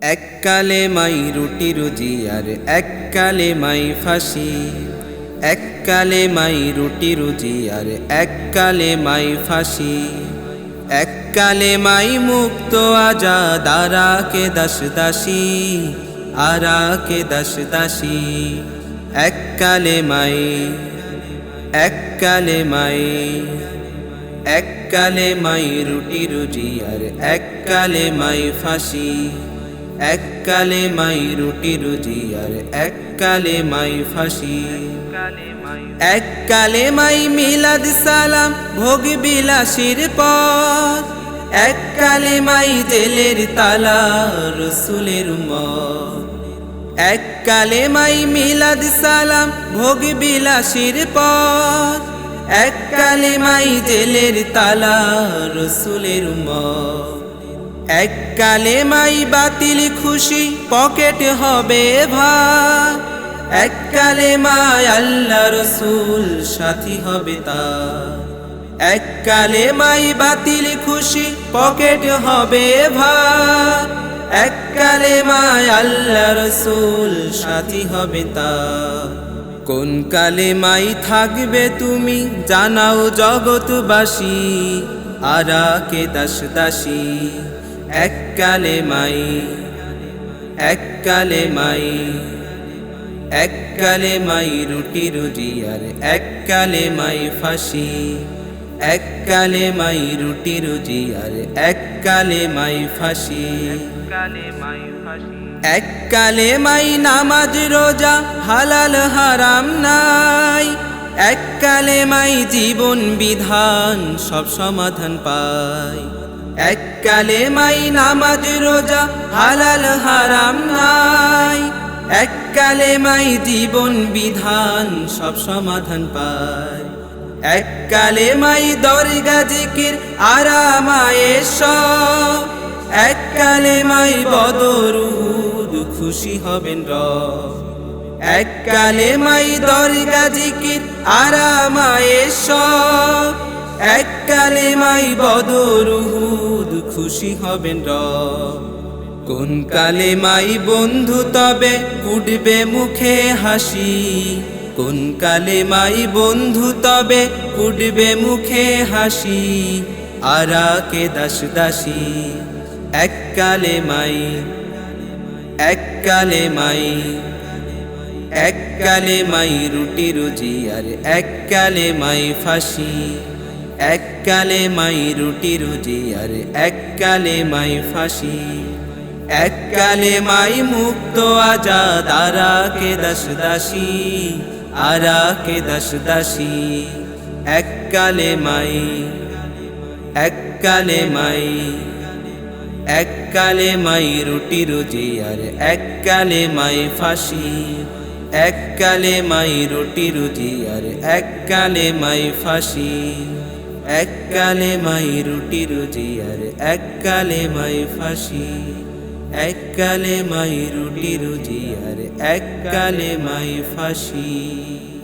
এককালে মাই রুটি রুজি আর এককালে মাই ফাঁসি। এককালে মাই রুটি রুজি আর এককালে মাই ফাঁসি। এককালে মাই মুক্ত আজাদ, আরাকে দাস দাসী, আরাকে দাস দাসী। এককালে মাই এককালে মাই এককালে মাই রুটি রুজি আর এককালে মাই ফাঁসি। এককালে মাই রুটি রুজি আর এককালে মাই ফাঁসি। এককালে মাই মিলাদ সালাম, ভোগ বিলাসীর পর এককালে মাই জেলের তালা, রসুলের মত। এককালে মাই মিলাদ সালাম, ভোগ বিলাসীর পর এককালে মাই জেলের তালা, রসুলের মত। এককালে মাই বাতিল খুশি, পকেট হবে ভাই এককালে মাই আল্লাহ রসুল, সাথী হবে তার। এককালে মাই বাতিল খুশি, পকেট হবে ভাই এককালে মাই আল্লাহ রসুল, সাথী হবে তার। কোন কালে মাই থাকবে তুমি, জানাও জগৎবাসী, আরাকে দাস দাসী এককালে মাই এককালে মাই এককালে মাই রুটি রুজি আর এককালে মাই ফাঁসি এককালে মাই রুটি রুজি আর এককালে মাই ফাঁসি। এক এককালে মাই নামাজ রোজা হালাল হারাম নাই এককালে মাই জীবন বিধান সব সমাধান পায়। এককালে মাই নামাজ রোজা হালাল হারাম নাই। এককালে মাই জীবন বিধান সব সমাধান পায়। এককালে মাই দরগা জিকির আরামায়ে সব এককালে মাই বদরুদ খুশি হবেন রব। এককালে মাই দরগা জিকির আরামায়ে এককালে মাই বদরুহুদ খুশি হবেন রব। কোন কালে মাই বন্ধু তবে ফুটবে মুখে হাসি। কোন কালে মাই বন্ধু তবে ফুটবে মুখে হাসি। আরাকে দাস দাসী এককালে মাই এককালে মাই এককালে মাই রুটি রুজি আর এককালে মাই ফাঁসি। এককালে মাই রুটি রুজি আর এককালে মাই ফাঁসি। এককালে মাই মুক্ত আজাদ, আরাকে দাস দাসী, আরাকে দাস দাসী। এককালে মাই এককালে মাই এককালে মাই রুটি রুজি আর এককালে মাই ফাঁসি। এককালে মাই রুটি রুজি আর এককালে মাই ফাঁসি। এককালে মাই রুটি রুজি আর এক কালে মাই ফাঁসি। এককালে মাই রুটি রুজি আর এক কালে মাই ফাঁসি।